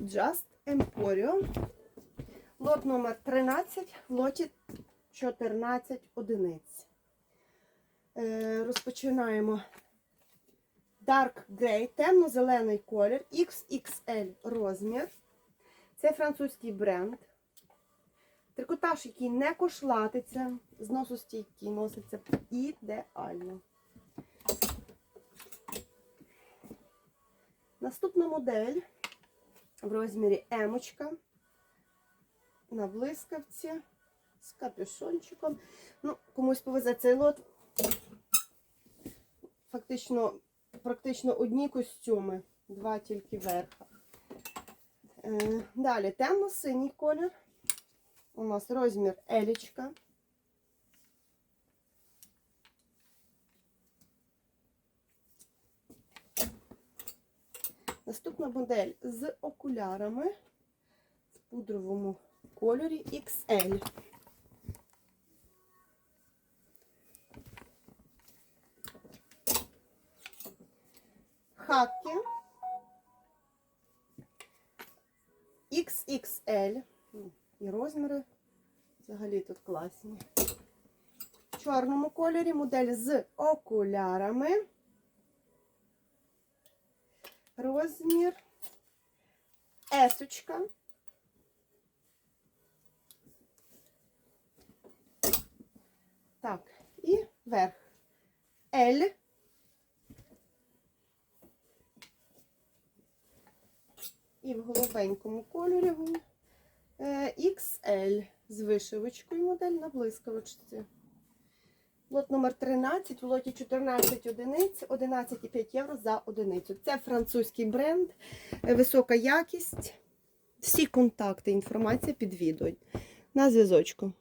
Just Emporio. Лот номер 13, в лоті 14 одиниць. Е, розпочинаємо Dark Grey, темно-зелений колір, XXL розмір. Це французький бренд. Трикотаж, який не кошлатиться, зносостійкий, носиться ідеально. Наступна модель в розмірі емочка на блискавці з капюшончиком. Ну, комусь повезе цей лот. Фактично, практично одні костюми, два тільки верха. Е, Далі темно-синій колір. У нас розмір елічка. Наступна модель з окулярами в пудровому кольорі XL. Хаки XXL. Ну, І розміри взагалі тут класні. В чорному кольорі модель з окулярами. Розмір есочка. Так, і верх. L. І в голубенькому кольорі е, XL з вишивочкою модель на блискавочці. Лот номер 13, в лоті 14 одиниць, 11,5 євро за одиницю. Це французький бренд, е, висока якість. Всі контакти, інформація під відео. На зв'язочку.